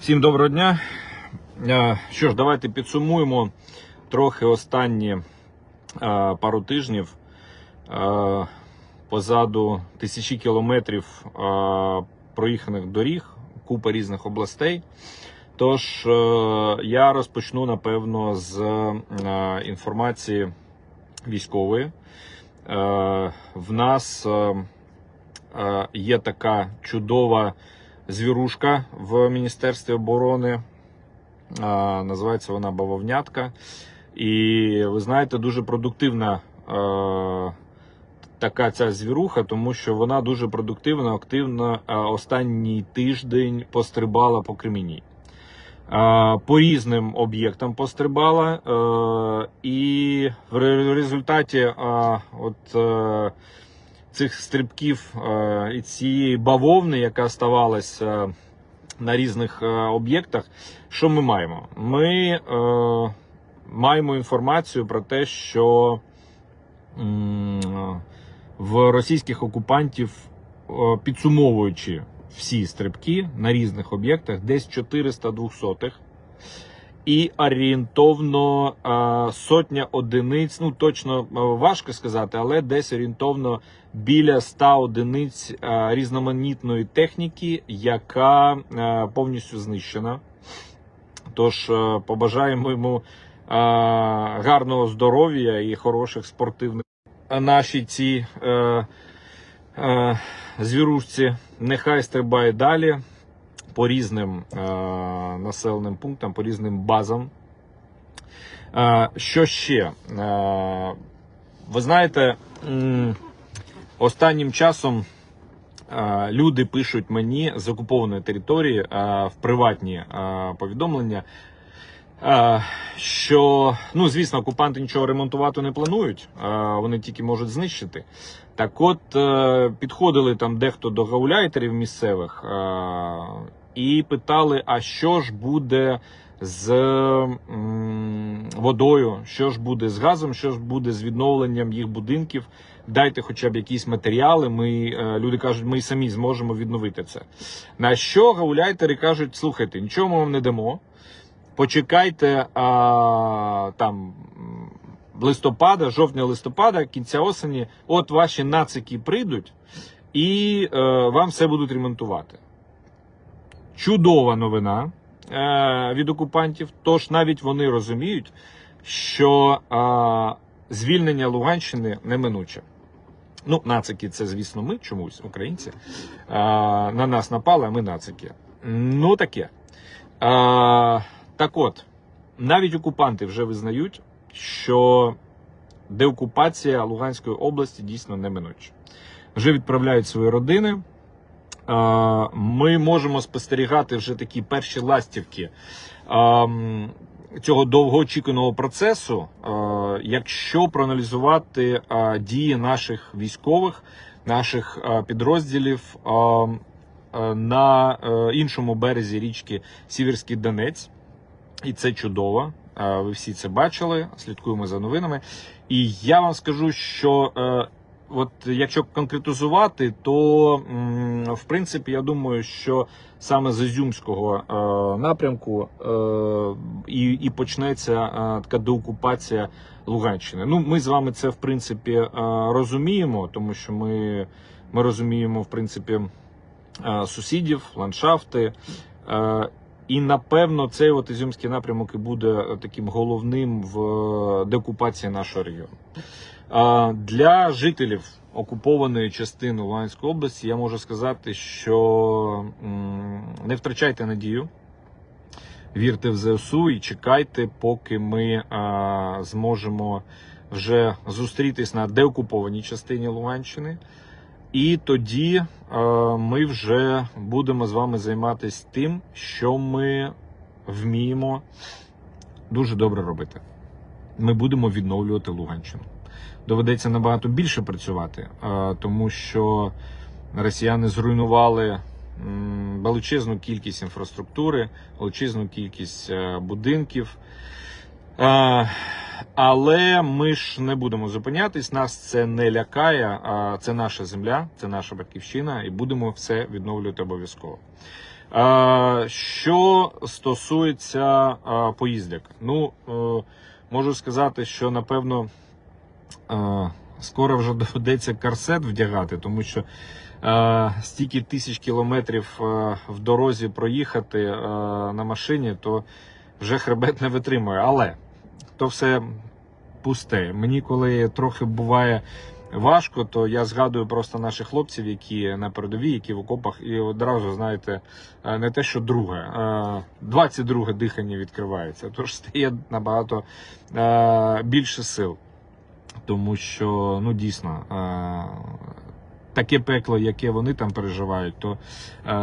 Всім доброго дня. Е, Що ж, давайте підсумуємо трохи останні е, пару тижнів. Е, Позаду тисячі кілометрів проїханих доріг, купа різних областей. Тож я розпочну напевно з інформації військової. В нас є така чудова звірушка в Міністерстві оборони. Називається вона Бавовнятка. І ви знаєте, дуже продуктивна така ця звіруха, тому що вона дуже продуктивно, активно останній тиждень пострибала по Кремінній. Е, По різним об'єктам пострибала, е, і в результаті от, е, цих стрибків е, і цієї бавовни, яка ставалася на різних е, об'єктах, що ми маємо? Ми е, маємо інформацію про те, що в російських окупантів, е, підсумовуючи всі стрибки на різних об'єктах, десь 400 двохсотих. І орієнтовно е, сотня одиниць, ну точно е, важко сказати, але десь орієнтовно біля 100 одиниць е, різноманітної техніки, яка е, повністю знищена. Тож е, побажаємо йому е, гарного здоров'я і хороших спортивних. А Наші ці е, звірушці нехай стрибає далі по різним е, населеним пунктам, по різним базам. Е, що ще? Е, ви знаєте, останнім часом е, люди пишуть мені з окупованої території е, в приватні е, повідомлення. Що, ну звісно, окупанти нічого ремонтувати не планують, вони тільки можуть знищити. Так от підходили там дехто до гауляйтерів місцевих і питали: а що ж буде з водою, що ж буде з газом, що ж буде з відновленням їх будинків. Дайте хоча б якісь матеріали. Ми е, люди кажуть, ми самі зможемо відновити це. На що гауляйтери кажуть: слухайте, нічого ми вам не дамо. Почекайте а, там листопада, жовтня-листопада, кінця осені. От ваші нацики прийдуть і е, вам все будуть ремонтувати. Чудова новина е, від окупантів. Тож навіть вони розуміють, що е, звільнення Луганщини неминуче. Ну, нацики, це, звісно, ми чомусь, українці. Е, на нас напали, а ми нацики. Ну, таке. Е, так от, навіть окупанти вже визнають, що деокупація Луганської області дійсно неминуча. Вже відправляють свої родини. Ми можемо спостерігати вже такі перші ластівки цього довгоочікуваного процесу, якщо проаналізувати дії наших військових, наших підрозділів на е, іншому березі річки Сіверський Донець. І це чудово. Ви всі це бачили, слідкуємо за новинами. І я вам скажу, що е, от якщо конкретизувати, то в принципі я думаю, що саме з Ізюмського е, напрямку е, і, і почнеться е, така деокупація Луганщини. Ну, ми з вами це в принципі розуміємо, тому що ми, ми розуміємо в принципі сусідів, ландшафти. І напевно цей от Ізюмський напрямок і буде таким головним в деокупації нашого регіону. Для жителів окупованої частини Луганської області я можу сказати, що не втрачайте надію, вірте в ЗСУ і чекайте, поки ми зможемо вже зустрітись на деокупованій частині Луганщини. І тоді ми вже будемо з вами займатися тим, що ми вміємо дуже добре робити. Ми будемо відновлювати Луганщину. Доведеться набагато більше працювати, е, тому що росіяни зруйнували величезну кількість інфраструктури, величезну кількість е, будинків. Е, але ми ж не будемо зупинятись. Нас це не лякає. Це наша земля, це наша батьківщина, і будемо все відновлювати обов'язково. Що стосується поїздок, ну можу сказати, що напевно скоро вже доведеться корсет вдягати, тому що стільки тисяч кілометрів в дорозі проїхати на машині, то вже хребет не витримує. Але то все пусте. Мені коли трохи буває важко, то я згадую просто наших хлопців, які на передовій, які в окопах, і одразу знаєте, не те, що друге, е, 22 дихання відкривається. Тож стає набагато більше сил. Тому що ну дійсно е, таке пекло, яке вони там переживають, то е,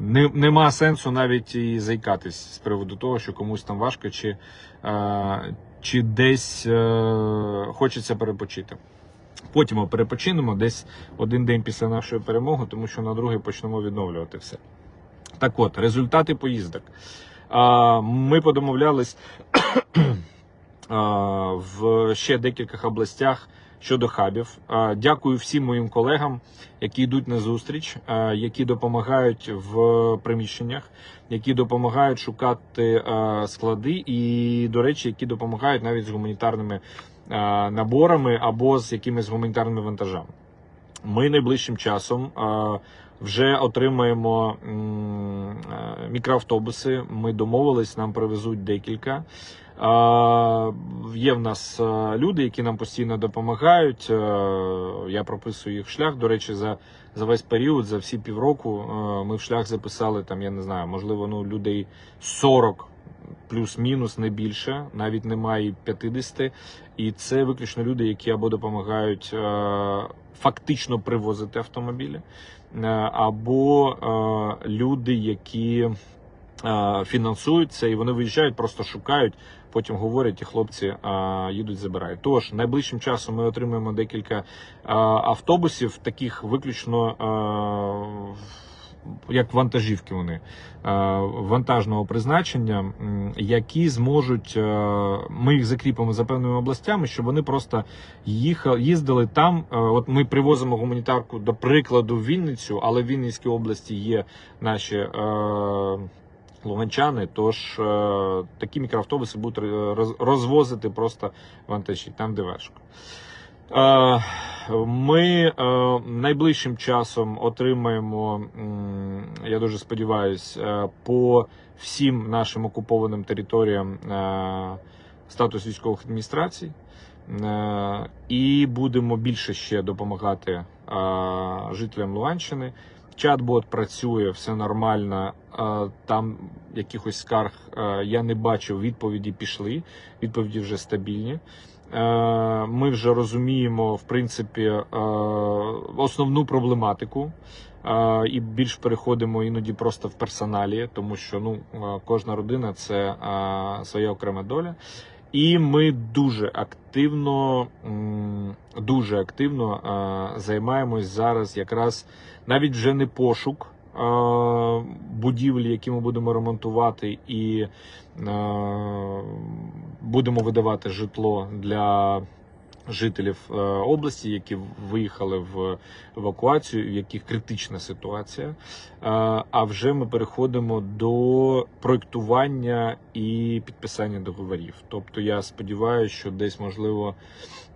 не, нема сенсу навіть і заїкатись з приводу того, що комусь там важко, чи, е, чи десь е, хочеться перепочити. Потім перепочинемо десь один день після нашої перемоги, тому що на другий почнемо відновлювати все. Так от, результати поїздок. А, Ми подомовлялись в ще декількох областях щодо хабів. Дякую всім моїм колегам, які йдуть на зустріч, які допомагають в приміщеннях, які допомагають шукати склади, і, до речі, які допомагають навіть з гуманітарними наборами або з якимись гуманітарними вантажами. Ми найближчим часом вже отримаємо е, мікроавтобуси. Ми домовились, нам привезуть декілька. Є в нас люди, які нам постійно допомагають. Е, Я прописую їх шлях. До речі, за, за весь період, за всі півроку, е, ми в шлях записали там, я не знаю, можливо, ну людей 40 плюс-мінус, не більше, навіть немає і 50. І це виключно люди, які або допомагають е, фактично привозити автомобілі, е, або е, люди, які фінансують це, і вони виїжджають, просто шукають. Потім говорять, і хлопці а, їдуть, забирають. Тож найближчим часом ми отримаємо декілька а, автобусів, таких виключно а, як вантажівки. Вони вантажного призначення, які зможуть. Ми їх закріпимо за певними областями, щоб вони просто їхали, їздили там. От ми привозимо гуманітарку до прикладу в Вінницю, але в Вінницькій області є наші. Луганчани, тож е, такі мікроавтобуси будуть е, розвозити просто вантажі там, де важко. Е, ми е, найближчим часом отримаємо, я дуже сподіваюся, е, по всім нашим окупованим територіям статус військових адміністрацій. І будемо більше ще допомагати жителям Луганщини. Чат-бот працює, все нормально. Там якихось скарг я не бачив. Відповіді пішли. Відповіді вже стабільні. Е, Ми вже розуміємо, в принципі, е, основну проблематику. Е, І більш переходимо іноді просто в персоналі, тому що ну кожна родина це своя окрема доля. І ми дуже активно, дуже активно займаємось зараз якраз навіть вже не пошук будівлі, які ми будемо ремонтувати, і будемо видавати житло для жителів е, області, які виїхали в евакуацію, в яких критична ситуація. Е, А вже ми переходимо до проектування і підписання договорів. Тобто я сподіваюся, що десь можливо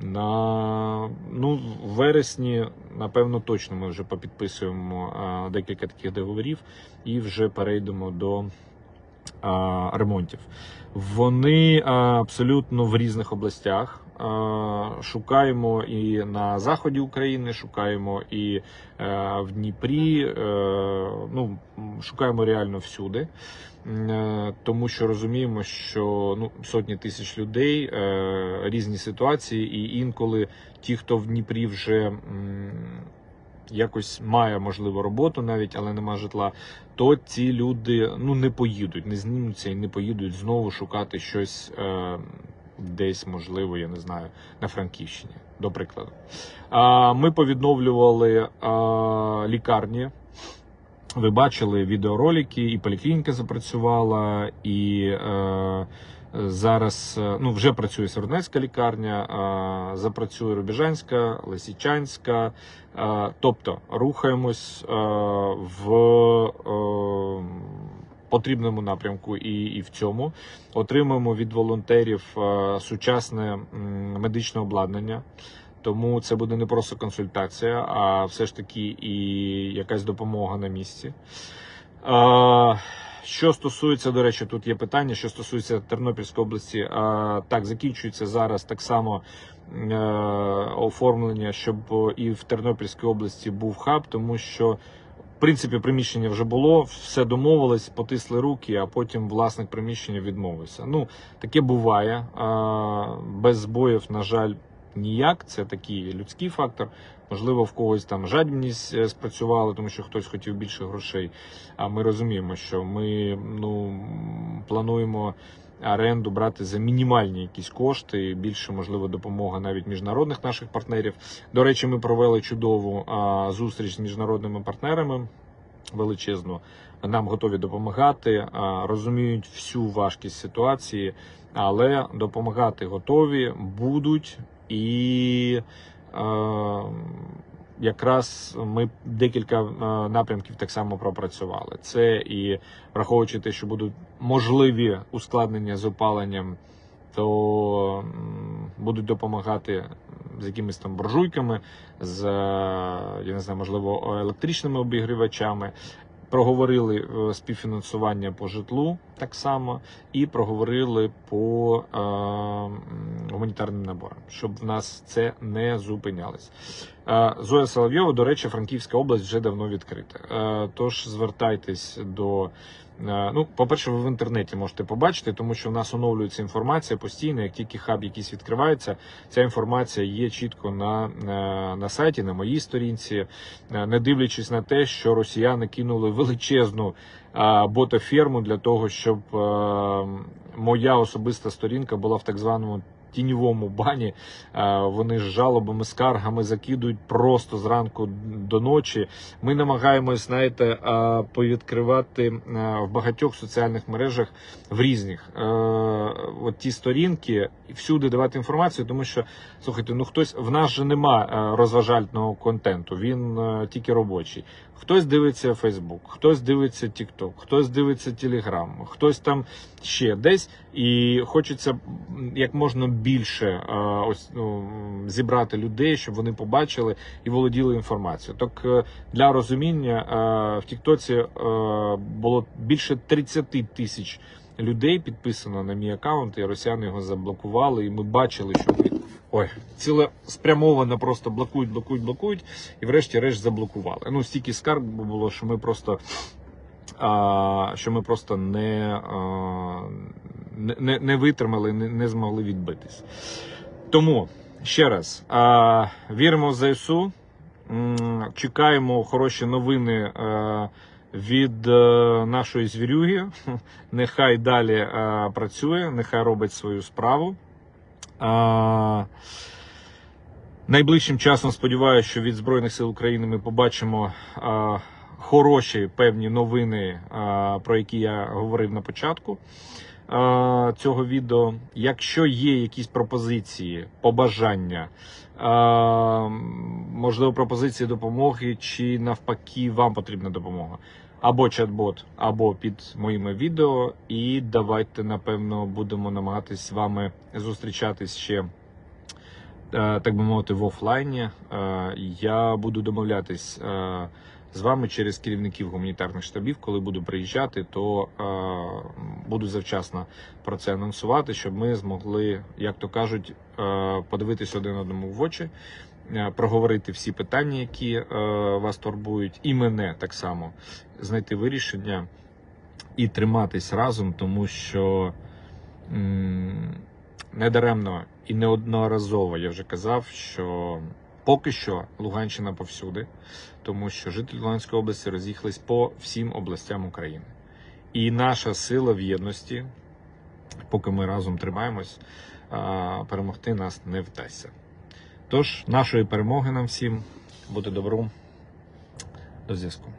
на ну, вересні, напевно, точно ми вже попідписуємо е, декілька таких договорів і вже перейдемо до а, ремонтів. Вони а, абсолютно в різних областях. Шукаємо і на заході України, шукаємо і е, в Дніпрі. е, Ну шукаємо реально всюди, Е, тому що розуміємо, що ну сотні тисяч людей, різні ситуації, і інколи ті, хто в Дніпрі вже якось має можливо роботу навіть, але нема житла, то ці люди ну не поїдуть, не знімуться і не поїдуть знову шукати щось е, десь, можливо, я не знаю, на Франківщині, до прикладу. Ми повідновлювали а, лікарні. Ви бачили відеоролики, і поліклініка запрацювала, і е, Е, Зараз е, ну, вже працює Сєвєродонецька лікарня, е, запрацює Рубіжанська, Лисичанська. Е, Тобто рухаємось в потрібному напрямку і, і в цьому. Отримуємо від волонтерів сучасне медичне обладнання. Тому це буде не просто консультація, а все ж таки і якась допомога на місці. Що стосується, до речі, тут є питання, що стосується Тернопільської області, так закінчується зараз так само е, оформлення, щоб і в Тернопільській області був хаб, тому що. В принципі, приміщення вже було, все домовились, потисли руки, а потім власник приміщення відмовився. Ну, таке буває. Без збоїв, на жаль, ніяк. Це такий людський фактор. Можливо, в когось там жадібність е, спрацювала, тому що хтось хотів більше грошей. А ми розуміємо, що ми ну, плануємо оренду брати за мінімальні якісь кошти. Більше можливо допомога навіть міжнародних наших партнерів. До речі, ми провели чудову а, зустріч з міжнародними партнерами величезну. Нам готові допомагати, розуміють всю важкість ситуації, але допомагати готові будуть і. Якраз ми декілька напрямків так само пропрацювали. Це і враховуючи те, що будуть можливі ускладнення з опаленням, то будуть допомагати з якимись там буржуйками, з я не знаю, можливо, електричними обігрівачами. Проговорили е, співфінансування по житлу так само, і проговорили по е, гуманітарним наборам, щоб в нас це не зупинялось. Е, Зоя Соловйова, до речі, Франківська область вже давно відкрита. Е, Тож звертайтесь до. е, Ну, по-перше, ви в інтернеті можете побачити, тому що в нас оновлюється інформація постійно. Як тільки хаб якийсь відкривається, ця інформація є чітко на, на, сайті, на моїй сторінці, не дивлячись на те, що росіяни кинули величезну ботоферму для того, щоб моя особиста сторінка була в так званому. Тіньовому бані Е, вони з жалобами, скаргами закидують просто зранку до ночі. Ми намагаємось, знаєте, е, повідкривати е, в багатьох соціальних мережах в різних от ті сторінки всюди давати інформацію, тому що слухайте, ну хтось в нас же нема розважального контенту, він тільки робочий. Хтось дивиться Фейсбук, хтось дивиться TikTok, хтось дивиться Telegram, хтось там ще десь, і хочеться як можна більше е, ось ну, зібрати людей, щоб вони побачили і володіли інформацією. Так е, для розуміння е, в Тіктоці було більше 30 тисяч людей підписано на мій аккаунт, і росіяни його заблокували. І ми бачили, що ми- ой, ціле спрямовано просто блокують, блокують, блокують, і врешті-решт заблокували. Ну стільки скарг було, що ми просто. Що ми просто не, не, не, витримали, не, не змогли відбитись. Тому ще раз а, віримо в ЗСУ, чекаємо хороші новини від е, нашої звірюги. Нехай далі працює, нехай робить свою справу. Найближчим часом сподіваюся, що від Збройних сил України ми побачимо хороші певні новини, про які я говорив на початку цього відео. Якщо є якісь пропозиції, побажання, можливо, пропозиції допомоги, чи навпаки, вам потрібна допомога. Або чат-бот, або під моїми відео. І давайте, напевно, будемо намагатись з вами зустрічатись ще е, так би мовити, в офлайні. Е, Я буду домовлятись е, з вами через керівників гуманітарних штабів. Коли буду приїжджати, то е, буду завчасно про це анонсувати, щоб ми змогли, як то кажуть, е, подивитись один одному в очі. е, Проговорити всі питання, які е, вас турбують, і мене так само знайти вирішення і триматись разом, тому що м, недаремно і неодноразово я вже казав, що поки що Луганщина повсюди, тому що жителі Луганської області роз'їхались по всім областям України. І наша сила в єдності, поки ми разом тримаємось, перемогти нас не вдасться. Тож, нашої перемоги нам всім, бути добром, до зв'язку.